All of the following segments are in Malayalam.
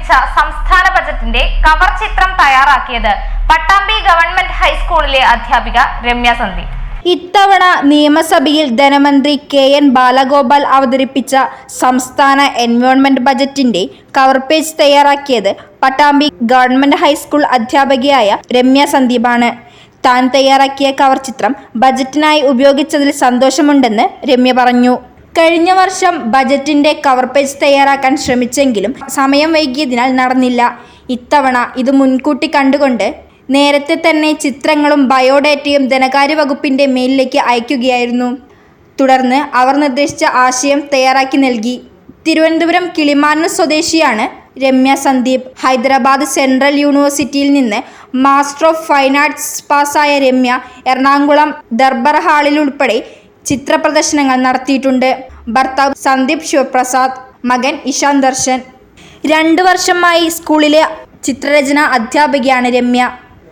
അവതരിപ്പിച്ച സംസ്ഥാന ബജറ്റിന്റെ കവർ ചിത്രം തയ്യാറാക്കിയത് പട്ടാമ്പി ഗവൺമെന്റ് ഹൈസ്കൂളിലെ അധ്യാപിക രമ്യ സന്ദീപ്. ഇത്തവണ നിയമസഭയിൽ ധനമന്ത്രി കെ എൻ ബാലഗോപാൽ അവതരിപ്പിച്ച സംസ്ഥാന എൻവയോൺമെന്റ് ബജറ്റിന്റെ കവർ പേജ് തയ്യാറാക്കിയത് പട്ടാമ്പി ഗവൺമെന്റ് ഹൈസ്കൂൾ അധ്യാപികയായ രമ്യ സന്ദീപാണ്. താൻ തയ്യാറാക്കിയ കവർ ചിത്രം ബജറ്റിനായി ഉപയോഗിച്ചതിൽ സന്തോഷമുണ്ടെന്ന് രമ്യ പറഞ്ഞു. കഴിഞ്ഞ വർഷം ബജറ്റിന്റെ കവർ പേജ് തയ്യാറാക്കാൻ ശ്രമിച്ചെങ്കിലും സമയം വൈകിയതിനാൽ നടന്നില്ല. ഇത്തവണ ഇത് മുൻകൂട്ടി കണ്ടുകൊണ്ട് നേരത്തെ തന്നെ ചിത്രങ്ങളും ബയോഡേറ്റയും ധനകാര്യ വകുപ്പിന്റെ മെയിലിലേക്ക് അയക്കുകയായിരുന്നു. തുടർന്ന് അവർ നിർദ്ദേശിച്ച ആശയം തയ്യാറാക്കി നൽകി. തിരുവനന്തപുരം കിളിമാനൂർ സ്വദേശിയാണ് രമ്യ സന്ദീപ്. ഹൈദരാബാദ് സെൻട്രൽ യൂണിവേഴ്സിറ്റിയിൽ നിന്ന് മാസ്റ്റർ ഓഫ് ഫൈൻ ആർട്സ് പാസ്സായ രമ്യ എറണാകുളം ദർബർ ഹാളിൽ ഉൾപ്പെടെ ചിത്ര പ്രദർശനങ്ങൾ നടത്തിയിട്ടുണ്ട്. ഭർത്താവ് സന്ദീപ് ശിവപ്രസാദ് മകൻ ഇഷാൻ ദർശൻ. രണ്ടു വർഷമായി സ്കൂളിലെ ചിത്രരചന അധ്യാപികയാണ് രമ്യ.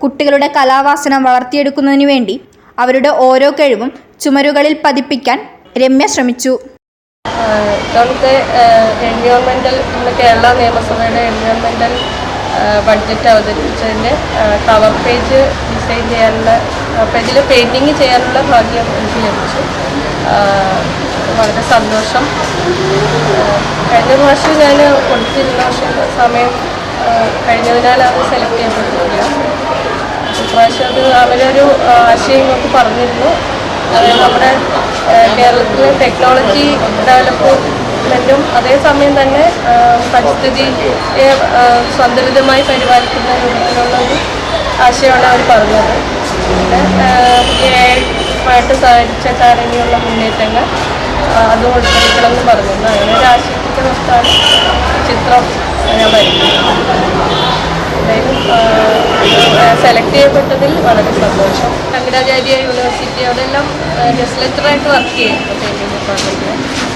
കുട്ടികളുടെ കലാവാസന വളർത്തിയെടുക്കുന്നതിനു വേണ്ടി അവരുടെ ഓരോ കഴിവും ചുമരുകളിൽ പതിപ്പിക്കാൻ രമ്യ ശ്രമിച്ചു. നമുക്ക് എൻവയോൺമെന്റൽ നമ്മുടെ കേരള നിയമസഭയുടെ എൻവയോൺമെന്റൽ ബഡ്ജറ്റ് അവതരിപ്പിച്ചതിന്റെ കവർ പേജ് ഡിസൈൻ ചെയ്യാനുള്ള പേജിൽ പെയിന്റിങ് ചെയ്യാനുള്ള ഭാഗ്യം എനിക്ക് ലഭിച്ചു. വളരെ സന്തോഷം. കഴിഞ്ഞ പ്രാവശ്യം ഞാൻ കൊടുത്തിരുന്ന പക്ഷേ സമയം കഴിഞ്ഞതിനാൽ അത് സെലക്ട് ചെയ്യപ്പെട്ടിട്ടില്ല ഇപ്രാവശ്യം അത് അവരൊരു ആശയം ഇങ്ങോട്ട് പറഞ്ഞിരുന്നു. അതായത് നമ്മുടെ കേരളത്തിലെ ടെക്നോളജി ഡെവലപ്മെന്റും അതേസമയം തന്നെ പരിസ്ഥിതിയെ സന്തുലിതമായി പരിപാലിക്കുന്ന രൂപത്തിലുള്ള ഒരു ആശയമാണ് അവർ പറഞ്ഞത്. ആയിട്ട് സഹകരിച്ച കാരണിയുള്ള മുന്നേറ്റങ്ങൾ അത് കൊടുത്തിരിക്കണമെന്ന് പറഞ്ഞിരുന്നു അങ്ങനെ ഒരു ആശയത്തിന്റെ പുറത്താണ് ചിത്രം ഞാൻ വരുന്നത് സെലക്ട് ചെയ്യപ്പെട്ടതിൽ വളരെ സന്തോഷം. ശങ്കരാചാര്യ യൂണിവേഴ്സിറ്റി അവിടെയെല്ലാം ഗസ്റ്റ് ലെറ്ററായിട്ട് വർക്ക് ചെയ്യുന്നു. പെയിന്റിങ് ഡിപ്പാർട്ട്മെന്റിൽ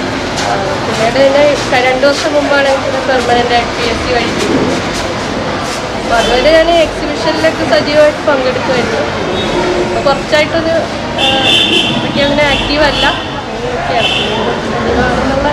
പിന്നീട് തന്നെ ക- രണ്ട് വർഷം മുമ്പാണ് എനിക്ക് പെർമനന്റ് ആയിട്ട് പി എസ് സി വഴി അപ്പോൾ അതുവരെ ഞാൻ എക്സിബിഷനിലൊക്കെ സജീവമായിട്ട് പങ്കെടുക്കുമായിരുന്നു ഇപ്പോൾ കുറച്ചായിട്ടൊന്ന് എനിക്ക് അങ്ങനെ ആക്റ്റീവ് അല്ല അങ്ങനെയൊക്കെയാണ് സജീവമാണെന്നുള്ള